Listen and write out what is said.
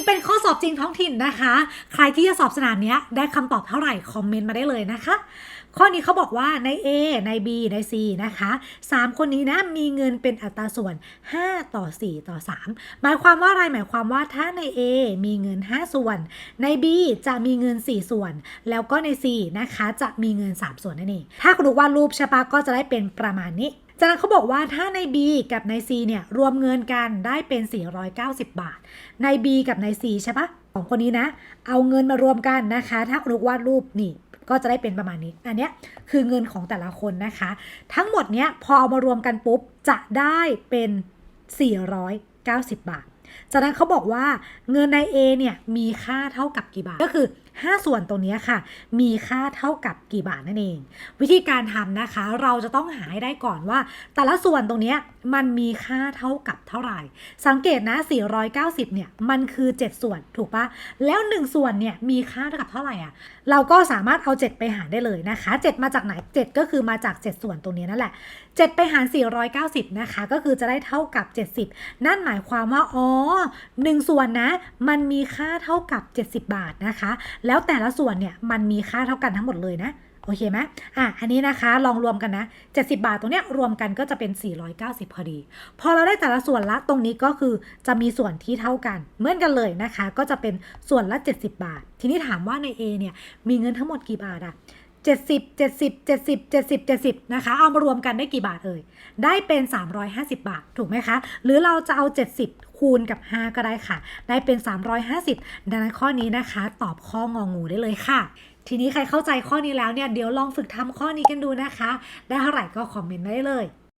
นี้เป็นข้อสอบจริงท้องถิ่นนะคะ ใครที่จะสอบสนามนี้ได้คำตอบเท่าไหร่คอมเมนต์มาได้เลยนะคะ ข้อนี้เขาบอกว่าใน A ใน B ใน C นะคะ 3 คนนี้นะมีเงินเป็นอัตราส่วน 5 ต่อ 4 ต่อ 3 หมายความว่าอะไรหมายความว่าถ้าใน A มีเงิน 5 ส่วน ใน B จะมีเงิน 4 ส่วน แล้วก็ใน C นะคะจะมีเงิน 3 ส่วนนั่นเองถ้าคุณดูวาดรูปใช่ปะก็จะได้เป็นประมาณนี้ จากนั้นเขาบอกว่าถ้าใน B กับใน C เนี่ยรวมเงินกันได้เป็น 490 บาท ใน B กับใน C ใช่ปะสองคนนี้นะ เอาเงินมารวมกันนะคะ ถ้าคุณลูกวาดรูปนี่ก็จะได้เป็นประมาณนี้ อันเนี้ยคือเงินของแต่ละคนนะคะ ทั้งหมดเนี้ยพอเอามารวมกันปุ๊บจะได้เป็น 490 บาท จากนั้นเขาบอกว่าเงินใน A เนี่ยมีค่าเท่ากับกี่บาท ก็คือ 5 ส่วนตรงนี้ค่ะ มีค่าเท่ากับกี่บาทนั่นเอง วิธีการทำนะคะ เราจะต้องหาให้ได้ก่อนว่า แต่ละส่วนตรงนี้มันมีค่าเท่ากับเท่าไหร่ สังเกตนะ 490 เนี่ย มันคือ 7 ส่วนถูกปะแล้ว 1 ส่วนเนี่ยมีค่าเท่ากับเท่าไหร่อะเราก็สามารถเอา 7 ไปหารได้เลยนะคะ 7 มาจากไหน 7 ก็คือมาจาก 7 ส่วนตรงนี้นั่นแหละ 7 ไปหาร 490 นะคะ ก็คือจะได้เท่ากับ 70 นั่นหมายความว่าอ๋อ1ส่วนนะ มันมีค่าเท่ากับ 70 บาทนะคะแล้วแต่ละส่วนเนี่ยมันมีค่าเท่ากันทั้งหมดเลยนะโอเคไหมอะ อันนี้นะคะลองรวมกันนะ 70 บาทตรงเนี้ยรวมกันก็จะเป็น 490 พอดี พอเราได้แต่ละส่วนละตรงนี้ก็คือจะมีส่วนที่เท่ากัน เหมือนกันเลยนะคะ ก็จะเป็นส่วนละ 70 บาท ทีนี้ถามว่าใน A เนี่ยมีเงินทั้งหมดกี่บาทอะ 70 70 70 70 70นะคะ เอามารวมกันได้กี่บาทเอ่ย ได้เป็น 350 บาท ถูกไหมคะ หรือเราจะเอา 70 คูณกับ 5 ก็ได้ค่ะ ได้เป็น 350 ดังนั้นข้อนี้นะคะ ตอบข้ององูได้เลยค่ะ ทีนี้ใครเข้าใจข้อนี้แล้วเนี่ย เดี๋ยวลองฝึกทำข้อนี้กันดูนะคะ ได้เท่าไหร่ก็คอมเมนต์ได้เลย